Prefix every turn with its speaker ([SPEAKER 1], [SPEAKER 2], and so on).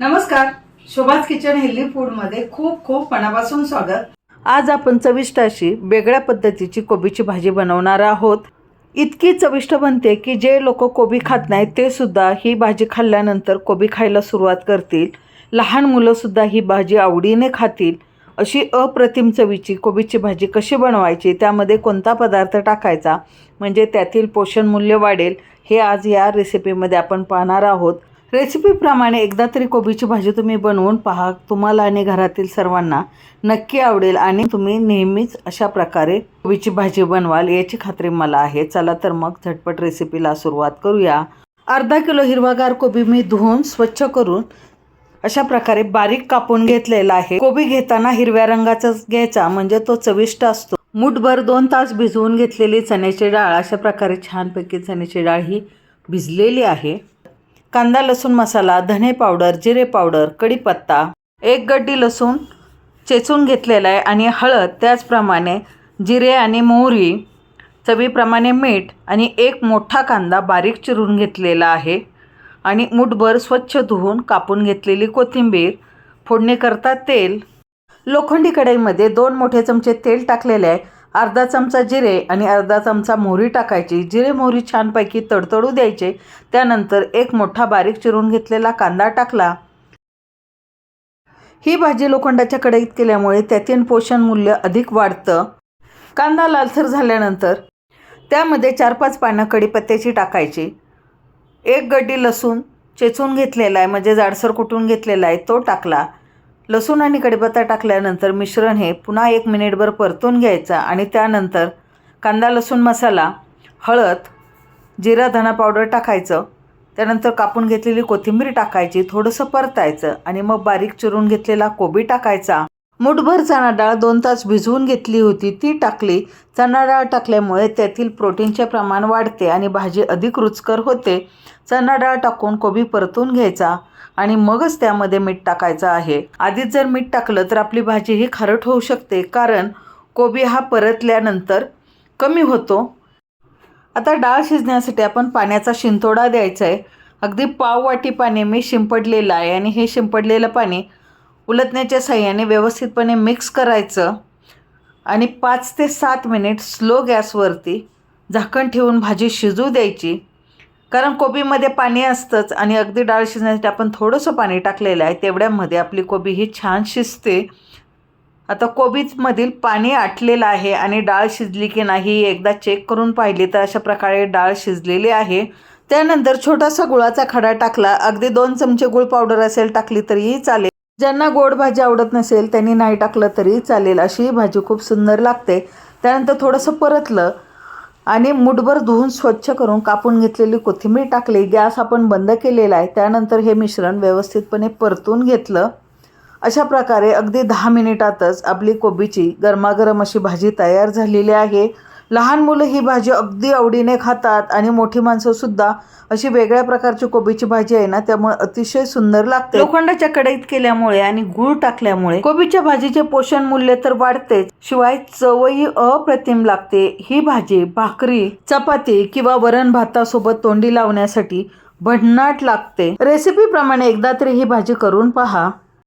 [SPEAKER 1] नमस्कार. शोभाज kitchen healthy फूडमध्ये खूप खूप मनापासून स्वागत. आज आपण चविष्ट अशी वेगळ्या पद्धतीची कोबीची भाजी बनवणार आहोत. इतकी चविष्ट बनते की जे लोक कोबी खात नाहीत ते सुद्धा ही भाजी खाल्ल्यानंतर कोबी खायला सुरुवात करतील. लहान मुलंसुद्धा ही भाजी आवडीने खातील. अशी अप्रतिम चवीची कोबीची भाजी कशी बनवायची त्यामध्ये कोणता पदार्थ टाकायचा म्हणजे त्यातील पोषण मूल्य वाढेल हे आज या रेसिपीमध्ये आपण पाहणार आहोत. रेसिपीप्रमाणे एकदा तरी कोबीची भाजी तुम्ही बनवून पहा. तुम्हाला आणि घरातील सर्वांना नक्की आवडेल आणि तुम्ही नेहमीच अशा प्रकारे कोबीची भाजी बनवाल याची खात्री मला आहे. चला तर मग झटपट रेसिपीला सुरुवात करूया. अर्धा किलो हिरवागार कोबी मी धुवून स्वच्छ करून अशा प्रकारे बारीक कापून घेतलेला आहे. कोबी घेताना हिरव्या रंगाचाच घ्यायचा म्हणजे तो चविष्ट असतो. मुठभर दोन तास भिजवून घेतलेली चण्याची डाळ अशा प्रकारे छानपैकी चण्याची डाळ ही भिजलेली आहे. कांदा लसूण मसाला धने पावडर जिरे पावडर कढीपत्ता एक गड्डी लसूण चेचून घेतलेला आहे आणि हळद त्याचप्रमाणे जिरे आणि मोहरी चवीप्रमाणे मीठ आणि एक मोठा कांदा बारीक चिरून घेतलेला आहे आणि मुठभर स्वच्छ धुवून कापून घेतलेली कोथिंबीर. फोडणीकरता तेल. लोखंडी कढईमध्ये दोन मोठे चमचे तेल टाकलेले आहे. अर्धा चमचा जिरे आणि अर्धा चमचा मोहरी टाकायची. जिरे मोहरी छानपैकी तडतडू द्यायचे. त्यानंतर एक मोठा बारीक चिरून घेतलेला कांदा टाकला. ही भाजी लोखंडाच्या कढईत केल्यामुळे त्यातील पोषण मूल्य अधिक वाढतं. कांदा लालसर झाल्यानंतर त्यामध्ये चार पाच पानं कढीपत्त्याची टाकायची. एक गड्डी लसूण चेचून घेतलेला आहे म्हणजे जाडसर कुटून घेतलेला आहे तो टाकला. लसूण आणि कढीपत्ता टाकल्यानंतर मिश्रण हे पुन्हा एक मिनिटभर परतून घ्यायचं आणि त्यानंतर कांदा लसूण मसाला हळद जिरा धना पावडर टाकायचं. त्यानंतर कापून घेतलेली कोथिंबीर टाकायची थोडंसं परतायचं आणि मग बारीक चिरून घेतलेला कोबी टाकायचा. मुठभर चणा डाळ दोन तास भिजवून घेतली होती. ती टाकली. चणा डाळ टाकल्यामुळे त्यातील प्रोटीनचे प्रमाण वाढते आणि भाजी अधिक रुचकर होते. चणा डाळ टाकून कोबी परतून घ्यायचा आणि मगच त्यामध्ये मीठ टाकायचं आहे. आधीच जर मीठ टाकलं तर आपली भाजी ही खारट होऊ शकते कारण कोबी हा परतल्यानंतर कमी होतो. आता डाळ शिजण्यासाठी आपण पाण्याचा शिंतोडा द्यायचा आहे अगदी पाव वाटी पाणी मी शिंपडलेलं आहे आणि हे शिंपडलेलं पाणी उलटण्याच्या साह्याने व्यवस्थितपणे मिक्स करायचं आणि पाच ते सात मिनिट स्लो गॅसवरती झाकण ठेवून भाजी शिजू द्यायची. कारण कोबीमध्ये पाणी असतंच आणि अगदी डाळ शिजण्यासाठी आपण थोडंसं पाणी टाकलेलं आहे तेवढ्यामध्ये आपली कोबी ही छान शिजते. आता कोबीमधील पाणी आटलेलं आहे आणि डाळ शिजली की नाही एकदा चेक करून पाहिली तर अशा प्रकारे डाळ शिजलेली आहे. त्यानंतर छोटासा गुळाचा खडा टाकला. अगदी दोन चमचे गुळ पावडर असेल टाकली तरीही चालेल. ज्यांना गोड भाजी आवडत नसेल त्यांनी नाही टाकलं तरी चालेल. अशी ही भाजी खूप सुंदर लागते. त्यानंतर थोडंसं परतलं आणि मुठभर धुवून स्वच्छ करून कापून घेतलेली कोथिंबीर टाकली. गॅस आपण बंद केलेला आहे. त्यानंतर हे मिश्रण व्यवस्थितपणे परतून घेतलं. अशा प्रकारे अगदी दहा मिनिटातच आपली कोबीची गरमागरम अशी भाजी तयार झालेली आहे. लहान मुलं ही भाजी अगदी आवडीने खातात आणि मोठी माणसंसुद्धा अशी वेगळ्या प्रकारची कोबीची भाजी आहे ना त्यामुळे अतिशय सुंदर लागते. लोखंडाच्या कढईत केल्यामुळे आणि गूळ टाकल्यामुळे कोबीच्या भाजीचे पोषण मूल्य तर वाढतेच शिवाय चवही अप्रतिम लागते. ही भाजी भाकरी चपाती किंवा वरण भातासोबत तोंडी लावण्यासाठी भन्नाट लागते. रेसिपीप्रमाणे एकदा तरी ही भाजी करून पहा.